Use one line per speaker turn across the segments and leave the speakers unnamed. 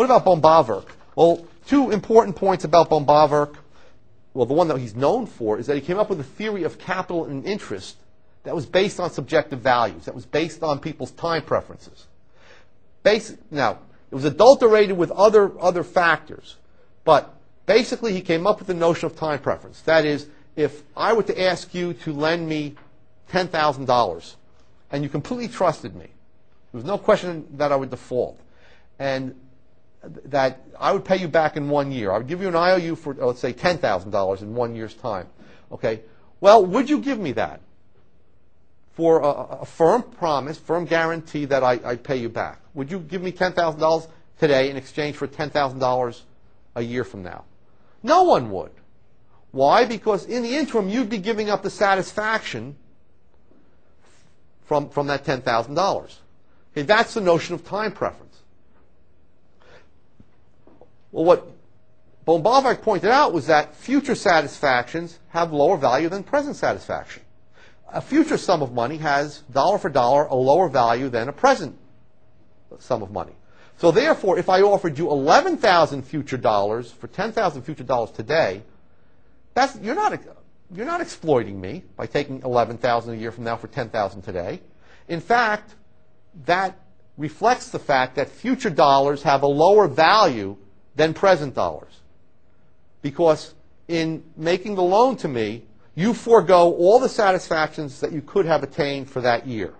What about Bombaverk? Well, two important points about Bombaverk. Well, the one that he's known for is that he came up with a theory of capital and interest that was based on subjective values, that was based on people's time preferences. Basic, now, it was adulterated with other, other factors, but basically he came up with the notion of time preference. That is, if I were to ask you to lend me $10,000 and you completely trusted me, there was no question that I would default, and that I would pay you back in one year. I would give you an IOU for, uh, let's say, $10,000 in one year's time. Okay? Well, would you give me that? For a, a firm promise, firm guarantee that I, I'd pay you back. Would you give me $10,000 today in exchange for $10,000 a year from now? No one would. Why? Because in the interim, you'd be giving up the satisfaction from, from that $10,000. Okay, that's the notion of time preference. Well, what Bombaverk pointed out was that future satisfactions have lower value than present satisfaction. A future sum of money has, dollar for dollar, a lower value than a present sum of money. So therefore, if I offered you 11,000 future dollars for 10,000 future dollars today, that's, you're, not, you're not exploiting me by taking 11,000 a year from now for 10,000 today. In fact, that reflects the fact that future dollars have a lower value than present dollars. Because in making the loan to me, you forego all the satisfactions that you could have attained for that year.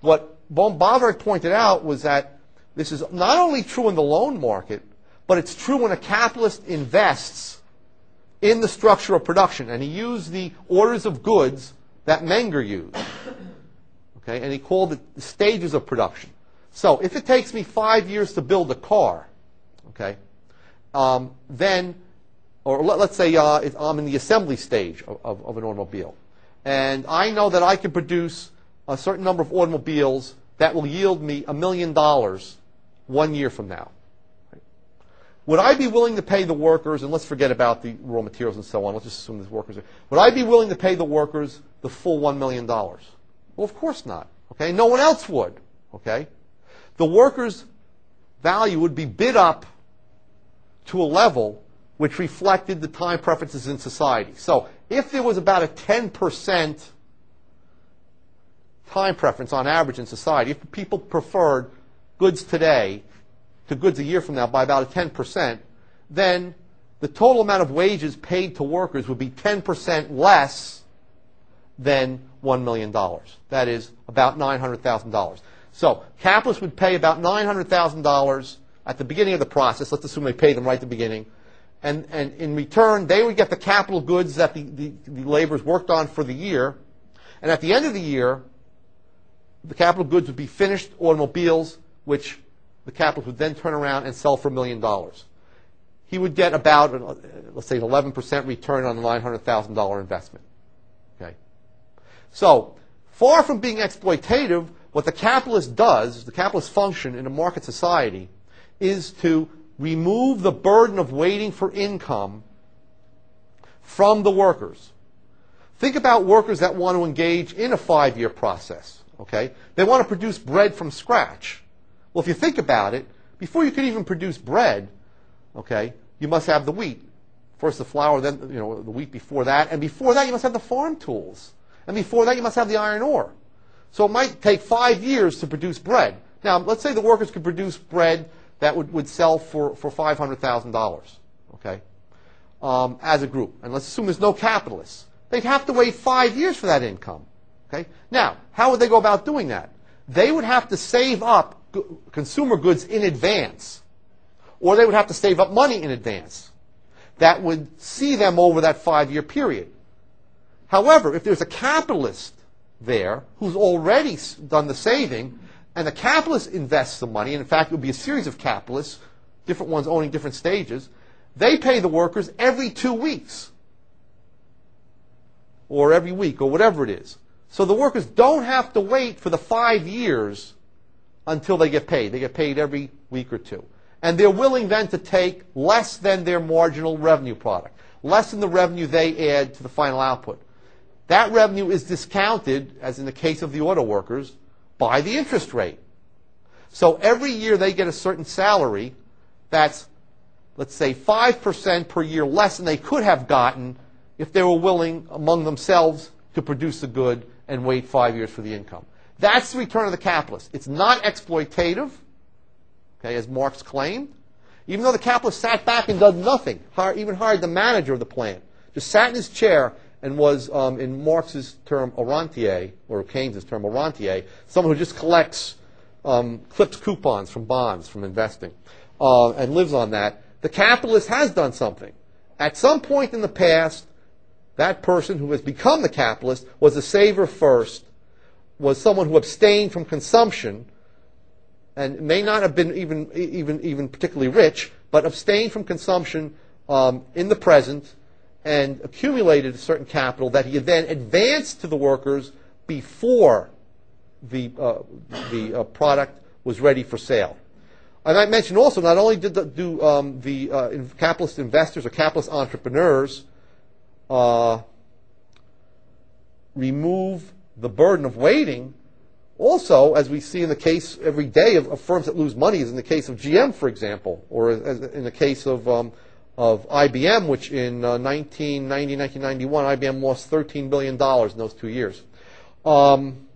What Bombaverk pointed out was that this is not only true in the loan market, but it's true when a capitalist invests in the structure of production. And he used the orders of goods that Menger used. Okay, and he called it the stages of production. So if it takes me five years to build a car, okay, um, then, or let, us say uh, I'm in the assembly stage of, of, of, an automobile, and I know that I can produce a certain number of automobiles that will yield me a million dollars one year from now. Would I be willing to pay the workers, and let's forget about the raw materials and so on, let's just assume the workers are, would I be willing to pay the workers the full $1 million? Well, of course not. Okay? No one else would. Okay? The workers' value would be bid up to a level which reflected the time preferences in society. So if there was about a 10% time preference on average in society, if people preferred goods today to goods a year from now by about a 10%, then the total amount of wages paid to workers would be 10% less than $1 million. That is about $900,000. So capitalists would pay about $900,000 at the beginning of the process. Let's assume they pay them right at the beginning. And, and in return, they would get the capital goods that the, the, the laborers worked on for the year. And at the end of the year, the capital goods would be finished automobiles, which the capitalist would then turn around and sell for a million dollars. He would get about, uh, let's say, an 11% return on the $900,000 investment. Okay? So, far from being exploitative, what the capitalist does, the capitalist function in a market society, is to remove the burden of waiting for income from the workers. Think about workers that want to engage in a five-year process. Okay? They want to produce bread from scratch. Well, if you think about it, before you can even produce bread, okay, you must have the wheat. First the flour, then you know the wheat before that, and before that you must have the farm tools, and before that you must have the iron ore. So it might take five years to produce bread. Now, let's say the workers could produce bread that would, would sell for, for $500,000, okay, um, as a group. And let's assume there's no capitalists. They'd have to wait five years for that income. Okay? Now, how would they go about doing that? They would have to save up consumer goods in advance, or they would have to save up money in advance. That would see them over that five-year period. However, if there's a capitalist there who's already done the saving, and the capitalist invests the money, and in fact, it would be a series of capitalists, different ones owning different stages, they pay the workers every two weeks, or every week, or whatever it is. So the workers don't have to wait for the five years until they get paid. They get paid every week or two. And they're willing then to take less than their marginal revenue product, less than the revenue they add to the final output. That revenue is discounted, as in the case of the auto workers, by the interest rate. So every year they get a certain salary, that's, let's say, 5% per year less than they could have gotten if they were willing among themselves to produce the good and wait five years for the income. That's the return of the capitalist. It's not exploitative, okay, as Marx claimed. Even though the capitalist sat back and did nothing, even hired the manager of the plant, just sat in his chair and was, um, in Marx's term, a rentier, or Keynes's term, a rentier, someone who just collects, um, clips coupons from bonds, from investing, uh, and lives on that. The capitalist has done something. At some point in the past, that person who has become the capitalist was a saver first, was someone who abstained from consumption, and may not have been even, even, even particularly rich, but abstained from consumption um, in the present and accumulated a certain capital that he then advanced to the workers before the, uh, the uh, product was ready for sale. I might mention also, not only did the, do um, the uh, in- capitalist investors or capitalist entrepreneurs uh, remove the burden of waiting, also, as we see in the case every day of, of firms that lose money, as in the case of GM, for example, or as in the case of, um, of IBM, which in uh, 1990, 1991, IBM lost $13 billion in those two years. Um,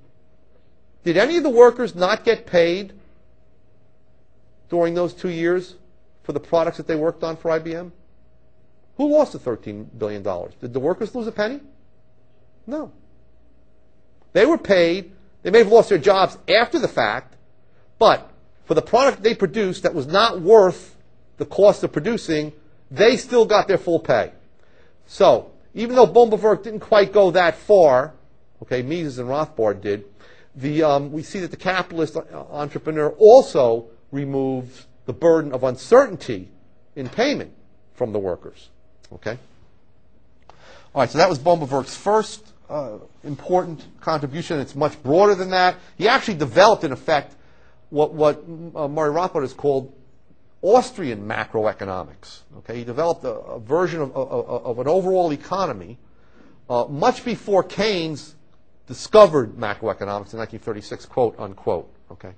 did any of the workers not get paid during those two years for the products that they worked on for IBM? Who lost the $13 billion? Did the workers lose a penny? No. They were paid. They may have lost their jobs after the fact, but for the product they produced that was not worth the cost of producing, they still got their full pay. So, even though Böhm-Bawerk didn't quite go that far, okay, Mises and Rothbard did, the, um, we see that the capitalist entrepreneur also removes the burden of uncertainty in payment from the workers. Okay? All right, so that was Böhm-Bawerk's first uh, important contribution. It's much broader than that. He actually developed, in effect, what, what uh, Murray Rothbard has called Austrian macroeconomics. Okay, he developed a, a version of, of, of, an overall economy uh, much before Keynes discovered macroeconomics in 1936, quote unquote. Okay.